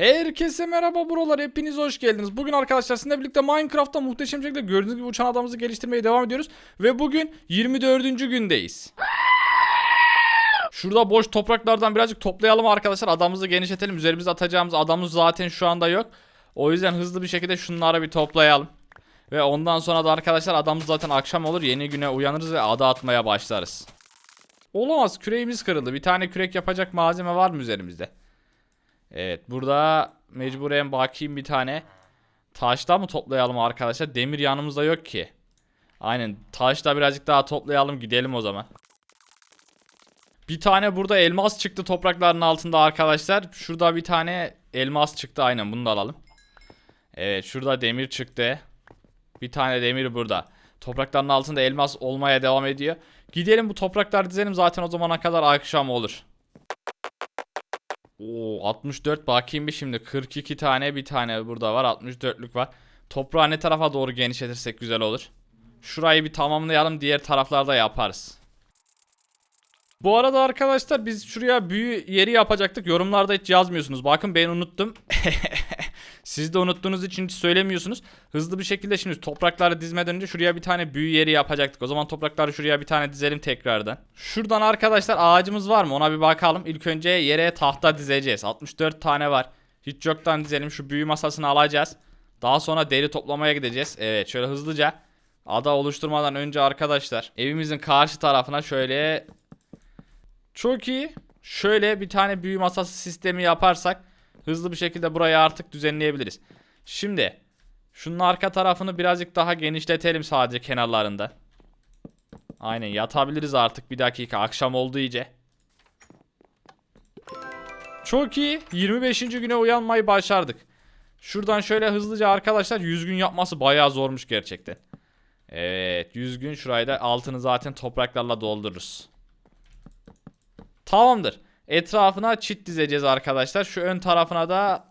Herkese merhaba buralar hepiniz hoş geldiniz. Bugün arkadaşlar sizinle birlikte Minecraft'ta muhteşem şekilde gördüğünüz gibi uçan adamımızı geliştirmeye devam ediyoruz. Ve bugün 24. gündeyiz. Şurada boş topraklardan birazcık toplayalım arkadaşlar. Adamımızı genişletelim. Üzerimize atacağımız adamımız zaten şu anda yok. O yüzden hızlı bir şekilde şunları bir toplayalım. Ve ondan sonra da arkadaşlar adamımız zaten akşam olur. Yeni güne uyanırız ve ada atmaya başlarız. Olamaz küreğimiz kırıldı. Bir tane kürek yapacak malzeme var mı üzerimizde? Evet burada mecburen bakayım bir tane. Taşta mı toplayalım arkadaşlar? Demir yanımızda yok ki. Aynen taşta birazcık daha toplayalım gidelim o zaman. Bir tane burada elmas çıktı toprakların altında arkadaşlar. Şurada bir tane elmas çıktı aynen bunu da alalım. Evet şurada demir çıktı. Bir tane demir burada. Toprakların altında elmas olmaya devam ediyor. Gidelim bu topraklar dizelim zaten o zamana kadar akşam olur. Oo 64 bakayım bir şimdi 42 tane bir tane burada var 64'lük var. Toprağı ne tarafa doğru genişletirsek güzel olur. Şurayı bir tamamlayalım diğer taraflarda yaparız. Bu arada arkadaşlar biz şuraya büyü yeri yapacaktık. Yorumlarda hiç yazmıyorsunuz. Bakın ben unuttum. Siz de unuttuğunuz için söylemiyorsunuz. Hızlı bir şekilde şimdi toprakları dizmeden önce şuraya bir tane büyü yeri yapacaktık. O zaman toprakları şuraya bir tane dizelim tekrardan. Şuradan arkadaşlar ağacımız var mı? Ona bir bakalım. İlk önce yere tahta dizeceğiz. 64 tane var. Hiç yoktan dizelim. Şu büyü masasını alacağız. Daha sonra deri toplamaya gideceğiz. Evet şöyle hızlıca. Ada oluşturmadan önce arkadaşlar evimizin karşı tarafına şöyle çok iyi. Şöyle bir tane büyü masası sistemi yaparsak hızlı bir şekilde burayı artık düzenleyebiliriz. Şimdi şunun arka tarafını birazcık daha genişletelim sadece kenarlarında. Aynen yatabiliriz artık bir dakika akşam oldu iyice. Çok iyi 25. güne uyanmayı başardık. Şuradan şöyle hızlıca arkadaşlar 100 gün yapması bayağı zormuş gerçekten. Evet 100 gün şurayı da altını zaten topraklarla doldururuz. Tamamdır. Etrafına çit dizeceğiz arkadaşlar. Şu ön tarafına da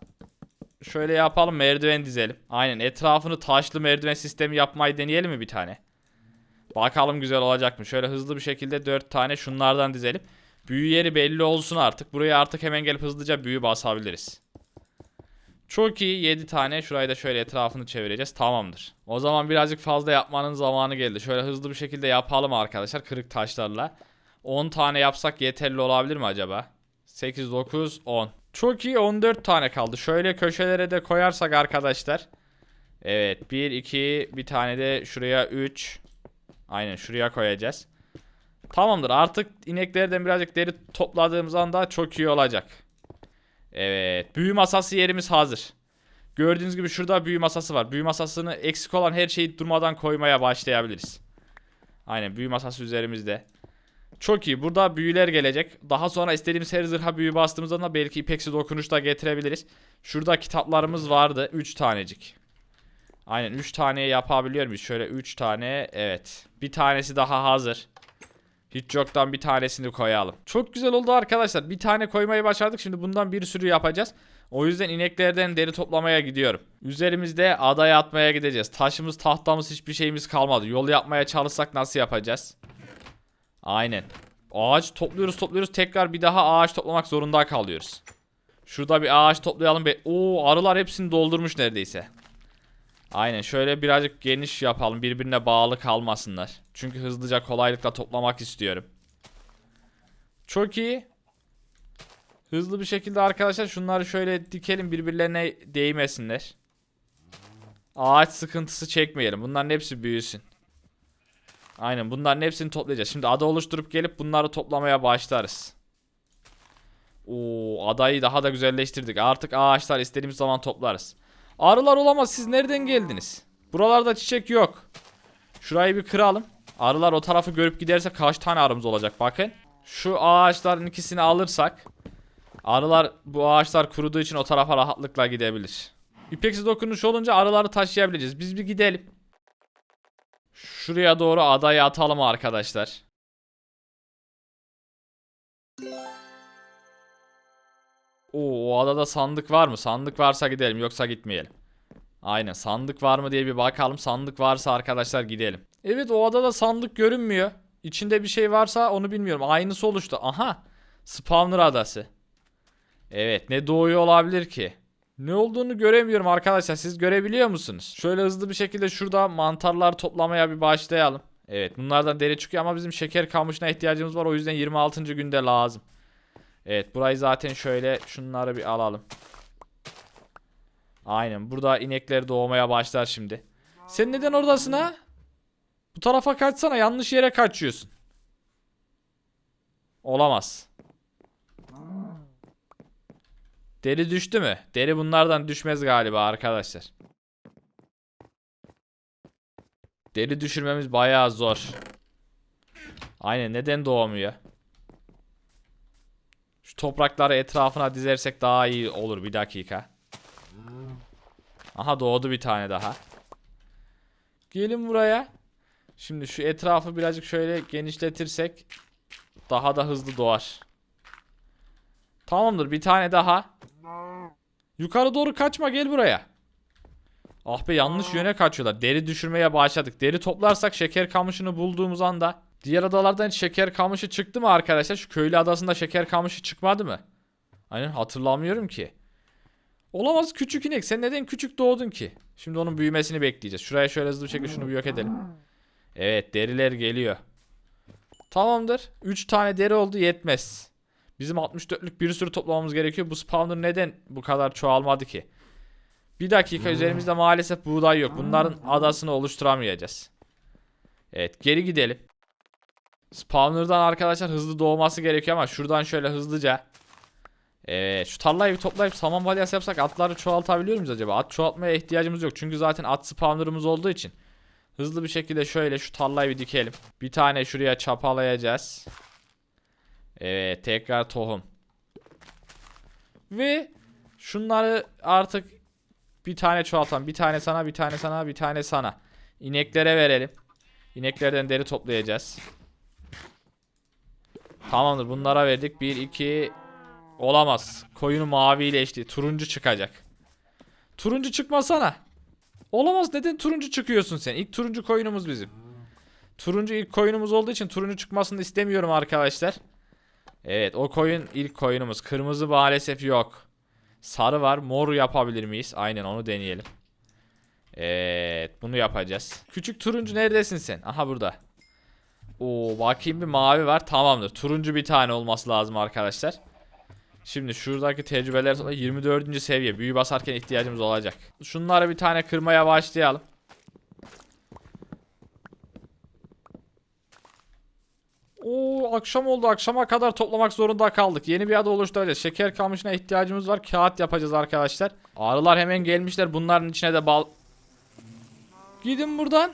şöyle yapalım merdiven dizelim. Aynen etrafını taşlı merdiven sistemi yapmayı deneyelim mi bir tane? Bakalım güzel olacak mı? Şöyle hızlı bir şekilde 4 tane şunlardan dizelim. Büyü yeri belli olsun artık. Buraya artık hemen gelip hızlıca büyü basabiliriz. Çok iyi 7 tane. Şurayı da şöyle etrafını çevireceğiz. Tamamdır. O zaman birazcık fazla yapmanın zamanı geldi. Şöyle hızlı bir şekilde yapalım arkadaşlar kırık taşlarla. 10 tane yapsak yeterli olabilir mi acaba? 8, 9, 10. Çok iyi 14 tane kaldı. Şöyle köşelere de koyarsak arkadaşlar. Evet 1, 2 bir tane de şuraya 3. Aynen şuraya koyacağız. Tamamdır artık ineklerden birazcık deri topladığımız anda çok iyi olacak. Evet büyü masası yerimiz hazır. Gördüğünüz gibi şurada büyü masası var. Büyü masasını eksik olan her şeyi durmadan koymaya başlayabiliriz. Aynen büyü masası üzerimizde. Çok iyi. Burada büyüler gelecek. Daha sonra istediğimiz her zırha büyü bastığımızda da belki ipeksi dokunuş da getirebiliriz. Şurada kitaplarımız vardı. 3 tanecik. Aynen 3 taneye yapabiliyor muyuz? Şöyle 3 tane. Evet. Bir tanesi daha hazır. Hiç yoktan bir tanesini koyalım. Çok güzel oldu arkadaşlar. Bir tane koymayı başardık. Şimdi bundan bir sürü yapacağız. O yüzden ineklerden deri toplamaya gidiyorum. Üzerimizde adaya atmaya gideceğiz. Taşımız, tahtamız hiçbir şeyimiz kalmadı. Yol yapmaya çalışsak nasıl yapacağız? Aynen. Ağaç topluyoruz topluyoruz tekrar bir daha ağaç toplamak zorunda kalıyoruz. Şurada bir ağaç toplayalım. Be Oo arılar hepsini doldurmuş neredeyse. Aynen şöyle birazcık geniş yapalım birbirine bağlı kalmasınlar. Çünkü hızlıca kolaylıkla toplamak istiyorum. Çok iyi. Hızlı bir şekilde arkadaşlar şunları şöyle dikelim birbirlerine değmesinler. Ağaç sıkıntısı çekmeyelim. Bunların hepsi büyüsün. Aynen bunların hepsini toplayacağız. Şimdi ada oluşturup gelip bunları toplamaya başlarız. Oo adayı daha da güzelleştirdik. Artık ağaçlar istediğimiz zaman toplarız. Arılar olamaz siz nereden geldiniz? Buralarda çiçek yok. Şurayı bir kıralım. Arılar o tarafı görüp giderse kaç tane arımız olacak bakın. Şu ağaçların ikisini alırsak arılar bu ağaçlar kuruduğu için o tarafa rahatlıkla gidebilir. İpeksi dokunuş olunca arıları taşıyabileceğiz. Biz bir gidelim. Şuraya doğru adayı atalım arkadaşlar. Oo, o adada sandık var mı? Sandık varsa gidelim yoksa gitmeyelim. Aynen sandık var mı diye bir bakalım. Sandık varsa arkadaşlar gidelim. Evet o adada sandık görünmüyor. İçinde bir şey varsa onu bilmiyorum. Aynısı oluştu. Aha. Spawner adası. Evet ne doğuyor olabilir ki? Ne olduğunu göremiyorum arkadaşlar. Siz görebiliyor musunuz? Şöyle hızlı bir şekilde şurada mantarlar toplamaya bir başlayalım. Evet bunlardan deri çıkıyor ama bizim şeker kamışına ihtiyacımız var. O yüzden 26. günde lazım. Evet burayı zaten şöyle şunları bir alalım. Aynen burada inekler doğmaya başlar şimdi. Sen neden oradasın ha? Bu tarafa kaçsana yanlış yere kaçıyorsun. Olamaz. Deri düştü mü? Deri bunlardan düşmez galiba arkadaşlar. Deri düşürmemiz bayağı zor. Aynen neden doğmuyor? Şu toprakları etrafına dizersek daha iyi olur bir dakika. Aha doğdu bir tane daha. Gelin buraya. Şimdi şu etrafı birazcık şöyle genişletirsek daha da hızlı doğar. Tamamdır bir tane daha. Yukarı doğru kaçma gel buraya. Ah be yanlış yöne kaçıyorlar. Deri düşürmeye başladık. Deri toplarsak şeker kamışını bulduğumuz anda diğer adalardan hiç şeker kamışı çıktı mı arkadaşlar? Şu köylü adasında şeker kamışı çıkmadı mı? Aynen hatırlamıyorum ki. Olamaz küçük inek. Sen neden küçük doğdun ki? Şimdi onun büyümesini bekleyeceğiz. Şuraya şöyle hızlı bir şekilde şunu bir yok edelim. Evet deriler geliyor. Tamamdır. 3 tane deri oldu yetmez. Bizim 64'lük bir sürü toplamamız gerekiyor. Bu spawner neden bu kadar çoğalmadı ki? Bir dakika üzerimizde maalesef buğday yok. Bunların adasını oluşturamayacağız. Evet geri gidelim. Spawner'dan arkadaşlar hızlı doğması gerekiyor ama şuradan şöyle hızlıca. Evet şu tarlayı bir toplayıp saman balyası yapsak atları çoğaltabiliyor muyuz acaba? At çoğaltmaya ihtiyacımız yok. Çünkü zaten at spawner'ımız olduğu için. Hızlı bir şekilde şöyle şu tarlayı bir dikelim. Bir tane şuraya çapalayacağız. Evet tekrar tohum. Ve şunları artık bir tane çoğaltalım. Bir tane sana, bir tane sana, bir tane sana. İneklere verelim. İneklerden deri toplayacağız. Tamamdır. Bunlara verdik. 1 2 olamaz. Koyunu mavileşti. Turuncu çıkacak. Turuncu çıkmasana. Olamaz. Neden turuncu çıkıyorsun sen? İlk turuncu koyunumuz bizim. Turuncu ilk koyunumuz olduğu için turuncu çıkmasını istemiyorum arkadaşlar. Evet o koyun ilk koyunumuz. Kırmızı maalesef yok. Sarı var. Mor yapabilir miyiz? Aynen onu deneyelim. Evet bunu yapacağız. Küçük turuncu neredesin sen? Aha burada. Oo bakayım bir mavi var. Tamamdır. Turuncu bir tane olması lazım arkadaşlar. Şimdi şuradaki tecrübeler sonra 24. seviye. Büyü basarken ihtiyacımız olacak. Şunları bir tane kırmaya başlayalım. Oo akşam oldu. Akşama kadar toplamak zorunda kaldık. Yeni bir ada oluşturacağız. Şeker kamışına ihtiyacımız var. Kağıt yapacağız arkadaşlar. Arılar hemen gelmişler. Bunların içine de bal... Gidin buradan.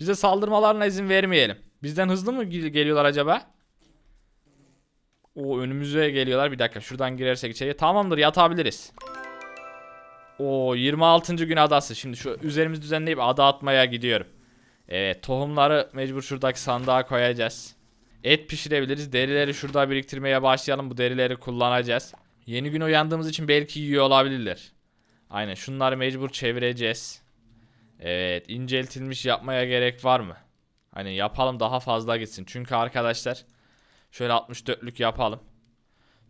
Bize saldırmalarına izin vermeyelim. Bizden hızlı mı gel- geliyorlar acaba? O önümüze geliyorlar. Bir dakika şuradan girersek içeriye. Tamamdır yatabiliriz. O 26. gün adası. Şimdi şu üzerimizi düzenleyip ada atmaya gidiyorum. Evet tohumları mecbur şuradaki sandığa koyacağız. Et pişirebiliriz. Derileri şurada biriktirmeye başlayalım. Bu derileri kullanacağız. Yeni gün uyandığımız için belki yiyor olabilirler. Aynen şunları mecbur çevireceğiz. Evet inceltilmiş yapmaya gerek var mı? Hani yapalım daha fazla gitsin. Çünkü arkadaşlar şöyle 64'lük yapalım.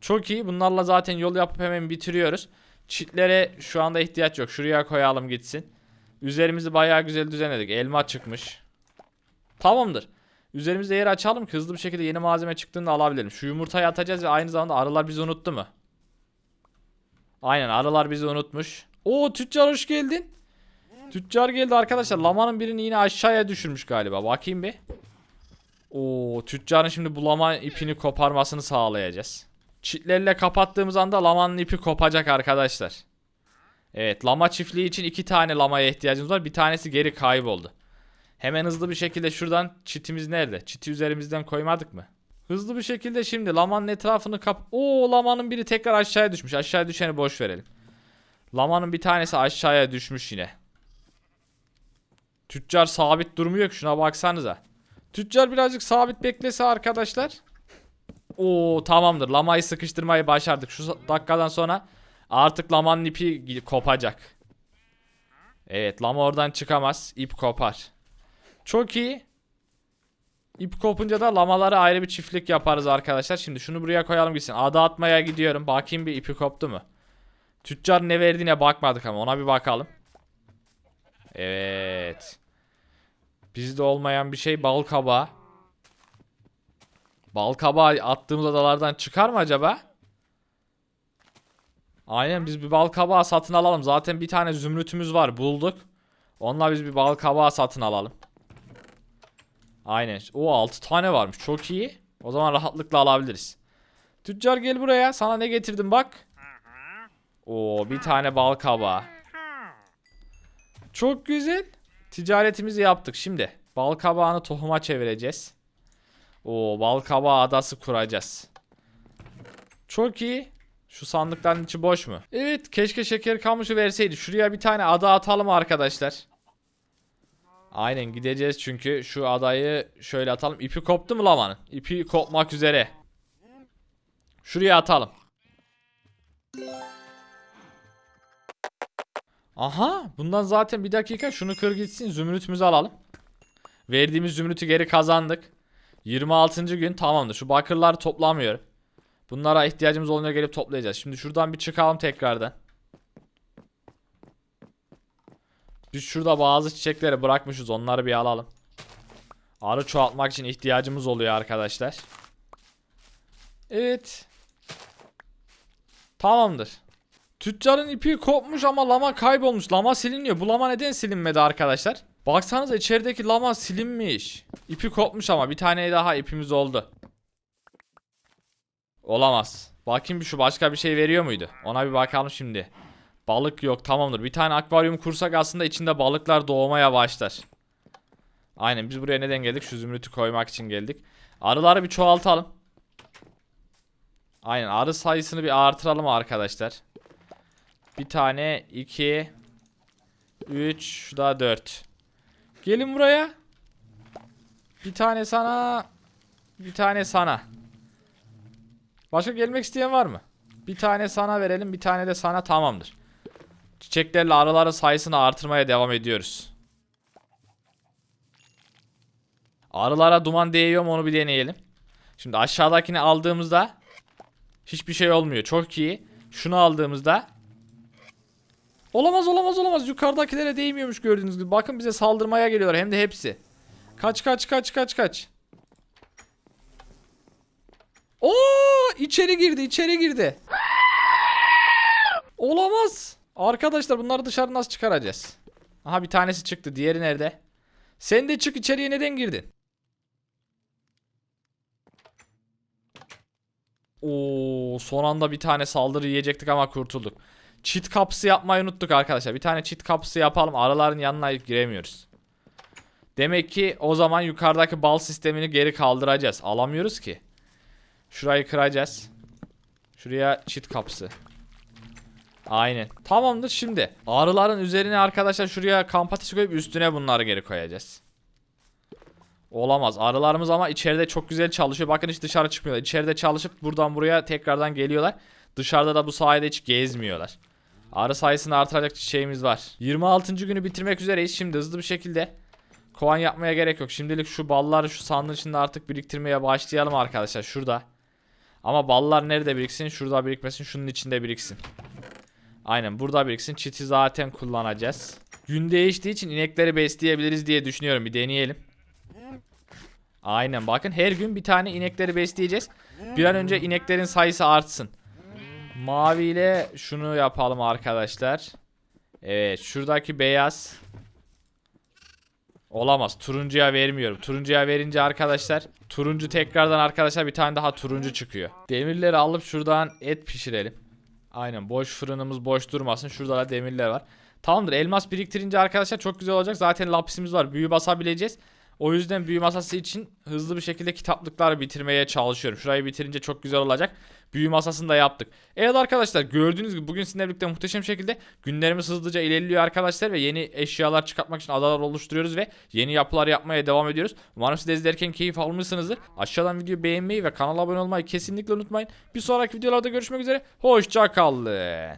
Çok iyi. Bunlarla zaten yol yapıp hemen bitiriyoruz. Çitlere şu anda ihtiyaç yok. Şuraya koyalım gitsin. Üzerimizi bayağı güzel düzenledik. Elma çıkmış. Tamamdır. Üzerimizde yer açalım ki hızlı bir şekilde yeni malzeme çıktığında alabilirim. Şu yumurtayı atacağız ve aynı zamanda arılar bizi unuttu mu? Aynen arılar bizi unutmuş. Oo tüccar hoş geldin. Tüccar geldi arkadaşlar. Lamanın birini yine aşağıya düşürmüş galiba. Bakayım bir. Oo tüccarın şimdi bu lama ipini koparmasını sağlayacağız. Çitlerle kapattığımız anda lamanın ipi kopacak arkadaşlar. Evet lama çiftliği için iki tane lamaya ihtiyacımız var. Bir tanesi geri kayboldu. Hemen hızlı bir şekilde şuradan çitimiz nerede? Çiti üzerimizden koymadık mı? Hızlı bir şekilde şimdi lamanın etrafını kap... Oo lamanın biri tekrar aşağıya düşmüş. Aşağıya düşeni boş verelim. Lamanın bir tanesi aşağıya düşmüş yine. Tüccar sabit durmuyor ki şuna baksanıza. Tüccar birazcık sabit beklese arkadaşlar. Oo tamamdır. Lamayı sıkıştırmayı başardık. Şu dakikadan sonra artık lamanın ipi kopacak. Evet lama oradan çıkamaz. İp kopar. Çok iyi. İp kopunca da lamalara ayrı bir çiftlik yaparız arkadaşlar. Şimdi şunu buraya koyalım gitsin. Ada atmaya gidiyorum. Bakayım bir ipi koptu mu? Tüccar ne verdiğine bakmadık ama ona bir bakalım. Evet. Bizde olmayan bir şey bal kabağı. Bal kabağı attığımız adalardan çıkar mı acaba? Aynen biz bir bal kabağı satın alalım. Zaten bir tane zümrütümüz var bulduk. Onunla biz bir bal kabağı satın alalım. Aynen. O 6 tane varmış. Çok iyi. O zaman rahatlıkla alabiliriz. Tüccar gel buraya. Sana ne getirdim bak. Oo bir tane bal kabağı. Çok güzel. Ticaretimizi yaptık. Şimdi bal kabağını tohuma çevireceğiz. Oo bal kabağı adası kuracağız. Çok iyi. Şu sandıkların içi boş mu? Evet keşke şeker kamışı verseydi. Şuraya bir tane ada atalım arkadaşlar. Aynen gideceğiz çünkü şu adayı şöyle atalım. İpi koptu mu lamanın? İpi kopmak üzere. Şuraya atalım. Aha bundan zaten bir dakika şunu kır gitsin zümrütümüzü alalım. Verdiğimiz zümrütü geri kazandık. 26. gün tamamdır. Şu bakırları toplamıyorum. Bunlara ihtiyacımız olunca gelip toplayacağız. Şimdi şuradan bir çıkalım tekrardan. Biz şurada bazı çiçekleri bırakmışız. Onları bir alalım. Arı çoğaltmak için ihtiyacımız oluyor arkadaşlar. Evet. Tamamdır. Tüccarın ipi kopmuş ama lama kaybolmuş. Lama siliniyor. Bu lama neden silinmedi arkadaşlar? Baksanıza içerideki lama silinmiş. İpi kopmuş ama bir tane daha ipimiz oldu. Olamaz. Bakayım şu başka bir şey veriyor muydu? Ona bir bakalım şimdi. Balık yok tamamdır. Bir tane akvaryum kursak aslında içinde balıklar doğmaya başlar. Aynen biz buraya neden geldik? Şu zümrütü koymak için geldik. Arıları bir çoğaltalım. Aynen arı sayısını bir artıralım arkadaşlar. Bir tane, iki, üç, şu da dört. Gelin buraya. Bir tane sana, bir tane sana. Başka gelmek isteyen var mı? Bir tane sana verelim, bir tane de sana tamamdır. Çiçeklerle arıların sayısını artırmaya devam ediyoruz. Arılara duman değiyor mu onu bir deneyelim. Şimdi aşağıdakini aldığımızda hiçbir şey olmuyor. Çok iyi. Şunu aldığımızda Olamaz olamaz olamaz. Yukarıdakilere değmiyormuş gördüğünüz gibi. Bakın bize saldırmaya geliyorlar hem de hepsi. Kaç kaç kaç kaç kaç. Oo içeri girdi içeri girdi. Olamaz. Arkadaşlar bunları dışarı nasıl çıkaracağız? Aha bir tanesi çıktı. Diğeri nerede? Sen de çık içeriye neden girdin? Oo son anda bir tane saldırı yiyecektik ama kurtulduk. Çit kapısı yapmayı unuttuk arkadaşlar. Bir tane çit kapısı yapalım. Araların yanına giremiyoruz. Demek ki o zaman yukarıdaki bal sistemini geri kaldıracağız. Alamıyoruz ki. Şurayı kıracağız. Şuraya çit kapısı. Aynen. Tamamdır şimdi. Arıların üzerine arkadaşlar şuraya kamp ateşi koyup üstüne bunları geri koyacağız. Olamaz. Arılarımız ama içeride çok güzel çalışıyor. Bakın hiç dışarı çıkmıyorlar. İçeride çalışıp buradan buraya tekrardan geliyorlar. Dışarıda da bu sayede hiç gezmiyorlar. Arı sayısını artıracak şeyimiz var. 26. günü bitirmek üzereyiz. Şimdi hızlı bir şekilde kovan yapmaya gerek yok. Şimdilik şu balları şu sandığın içinde artık biriktirmeye başlayalım arkadaşlar. Şurada. Ama ballar nerede biriksin? Şurada birikmesin. Şunun içinde biriksin. Aynen burada biriksin. Çiti zaten kullanacağız. Gün değiştiği için inekleri besleyebiliriz diye düşünüyorum. Bir deneyelim. Aynen bakın her gün bir tane inekleri besleyeceğiz. Bir an önce ineklerin sayısı artsın. Mavi ile şunu yapalım arkadaşlar. Evet şuradaki beyaz. Olamaz. Turuncuya vermiyorum. Turuncuya verince arkadaşlar turuncu tekrardan arkadaşlar bir tane daha turuncu çıkıyor. Demirleri alıp şuradan et pişirelim. Aynen boş fırınımız boş durmasın. Şurada da demirler var. Tamamdır. Elmas biriktirince arkadaşlar çok güzel olacak. Zaten lapisimiz var. Büyü basabileceğiz. O yüzden büyü masası için hızlı bir şekilde kitaplıkları bitirmeye çalışıyorum. Şurayı bitirince çok güzel olacak. Büyü masasını da yaptık. Evet arkadaşlar gördüğünüz gibi bugün sizinle birlikte muhteşem şekilde günlerimiz hızlıca ilerliyor arkadaşlar. Ve yeni eşyalar çıkartmak için adalar oluşturuyoruz ve yeni yapılar yapmaya devam ediyoruz. Umarım siz de izlerken keyif almışsınızdır. Aşağıdan videoyu beğenmeyi ve kanala abone olmayı kesinlikle unutmayın. Bir sonraki videolarda görüşmek üzere. Hoşçakalın.